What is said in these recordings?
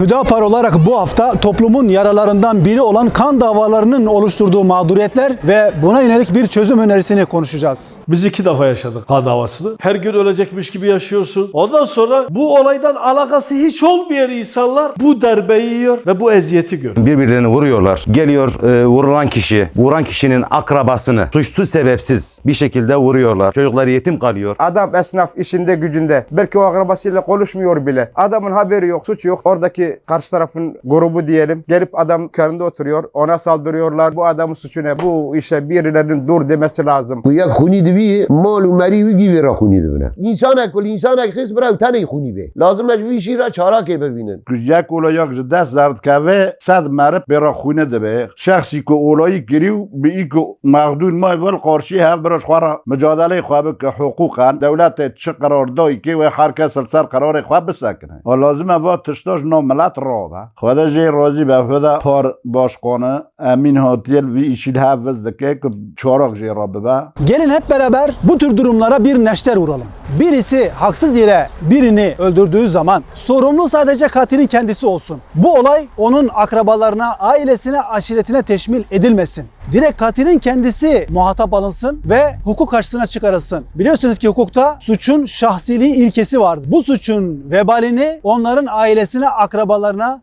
Hüdapar olarak bu hafta toplumun yaralarından biri olan kan davalarının oluşturduğu mağduriyetler ve buna yönelik bir çözüm önerisini konuşacağız. Biz iki defa yaşadık kan davasını. Her gün ölecekmiş gibi yaşıyorsun. Ondan sonra bu olaydan alakası hiç olmayan insanlar bu darbeyi yiyor ve bu eziyeti görüyor. Birbirlerini vuruyorlar. Geliyor e, vurulan kişi, vuran kişinin akrabasını suçsuz sebepsiz bir şekilde vuruyorlar. Çocuklar yetim kalıyor. Adam esnaf işinde gücünde. Belki o akrabasıyla konuşmuyor bile. Adamın haberi yok, suç yok. Oradaki kendi karşı tarafın grubu diyelim. Gelip adam karında oturuyor. Ona saldırıyorlar. Bu adamın suçu ne? Bu işe birilerinin dur demesi lazım. Bu yak huni dibi mal و مری وی گیوی را خونی دبنه انسان اکل انسان اک خیس برای تنه خونی به لازم اش وی شیرا چارا که ببینن یک اولا یک دست درد کوه صد مره برا خونه دبه شخصی که اولایی گریو به ای که مغدون ما اول قارشی هف براش خوارا مجادله خواب که حقوقا دولت چه قرار دایی که و هر کس سر قرار خواب بسکنه لازم اوا تشتاش نام milet rabe xwede jê razî be xwede par başkanı emîn hatiye vî îşîl hev viz dike ku çarak jê ra bibe Gelin hep beraber bu tür durumlara bir neşter vuralım. Birisi haksız yere birini öldürdüğü zaman sorumlu sadece katilin kendisi olsun. Bu olay onun akrabalarına, ailesine, aşiretine teşmil edilmesin. Direkt katilin kendisi muhatap alınsın ve hukuk karşısına çıkarılsın. Biliyorsunuz ki hukukta suçun şahsiliği ilkesi vardır. Bu suçun vebalini onların ailesine, akrabalarına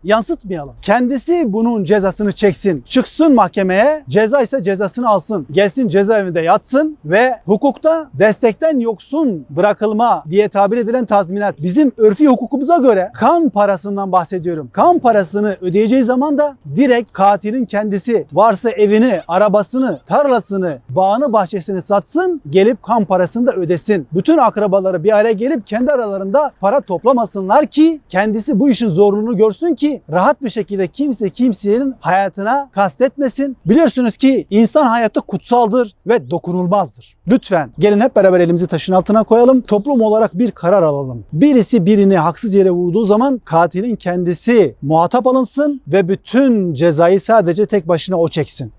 yansıtmayalım. Kendisi bunun cezasını çeksin. Çıksın mahkemeye, ceza ise cezasını alsın. Gelsin cezaevinde yatsın ve hukukta destekten yoksun bırakılma diye tabir edilen tazminat. Bizim örfi hukukumuza göre kan parasından bahsediyorum. Kan parasını ödeyeceği zaman da direkt katilin kendisi varsa evini, arabasını, tarlasını, bağını, bahçesini satsın, gelip kan parasını da ödesin. Bütün akrabaları bir araya gelip kendi aralarında para toplamasınlar ki kendisi bu işin zorluğunu görsün ki rahat bir şekilde kimse kimsenin hayatına kastetmesin. Biliyorsunuz ki insan hayatı kutsaldır ve dokunulmazdır. Lütfen gelin hep beraber elimizi taşın altına koyalım. Toplum olarak bir karar alalım. Birisi birini haksız yere vurduğu zaman katilin kendisi muhatap alınsın ve bütün cezayı sadece tek başına o çeksin.